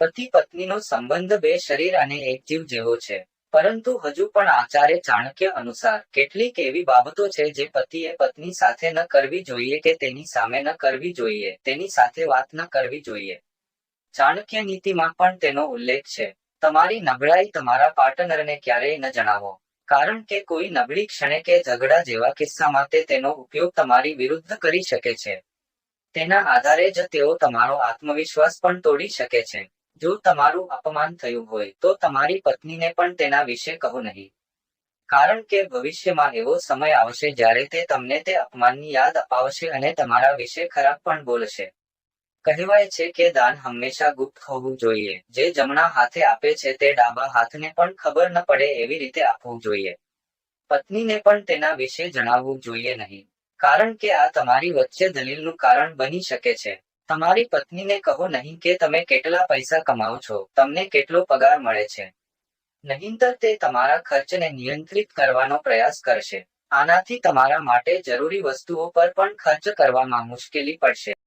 પતિ પત્નીનો સંબંધ બે શરીર અને એક જીવ જેવો છે. પરંતુ હજુ પણ આચાર્ય ચાણક્ય અનુસાર કેટલીક એવી બાબતો છે જે પતિએ પત્ની સાથે ન કરવી જોઈએ કે તેની સામે ન કરવી જોઈએ, તેની સાથે વાત ન કરવી જોઈએ. ચાણક્ય નીતિમાં પણ તેનો ઉલ્લેખ છે. તમારી નબળાઈ તમારા પાર્ટનરને ક્યારેય ન જણાવો. કારણ કે કોઈ નબળી ક્ષણે કે ઝઘડા જેવા કિસ્સામાં તે તેનો ઉપયોગ તમારી વિરુદ્ધ કરી શકે છે. તેના આધારે જ તેઓ તમારો આત્મવિશ્વાસ પણ તોડી શકે છે. જો તમારું અપમાન થયું હોય, તો તમારી પત્નીને પણ તેના વિશે કહો નહીં. કારણ કે ભવિષ્યમાં એવો સમય આવશે જ્યારે તે તમને તે અપમાનની યાદ અપાવશે અને તમારા વિશે ખરાબ પણ બોલશે. કહેવાય છે કે દાન હંમેશા ગુપ્ત હોવું જોઈએ. જે જમણા હાથે આપે છે તે ડાબા હાથને પણ ખબર ન પડે એવી રીતે આપવું જોઈએ. પત્નીને પણ તેના વિશે જણાવવું જોઈએ નહીં. કારણ કે આ તમારી વચ્ચે દલીલનું કારણ બની શકે છે. તમારી પત્નીને કહો નહીં કે તમે કેટલા પૈસા કમાઓ છો. તમને કેટલો પગાર મળે છે. નહીંતર તે તમારા ખર્ચને નિયંત્રિત કરવાનો પ્રયાસ કરશે. આનાથી તમારા માટે જરૂરી વસ્તુઓ પર પણ ખર્ચ કરવામાં મુશ્કેલી પડશે.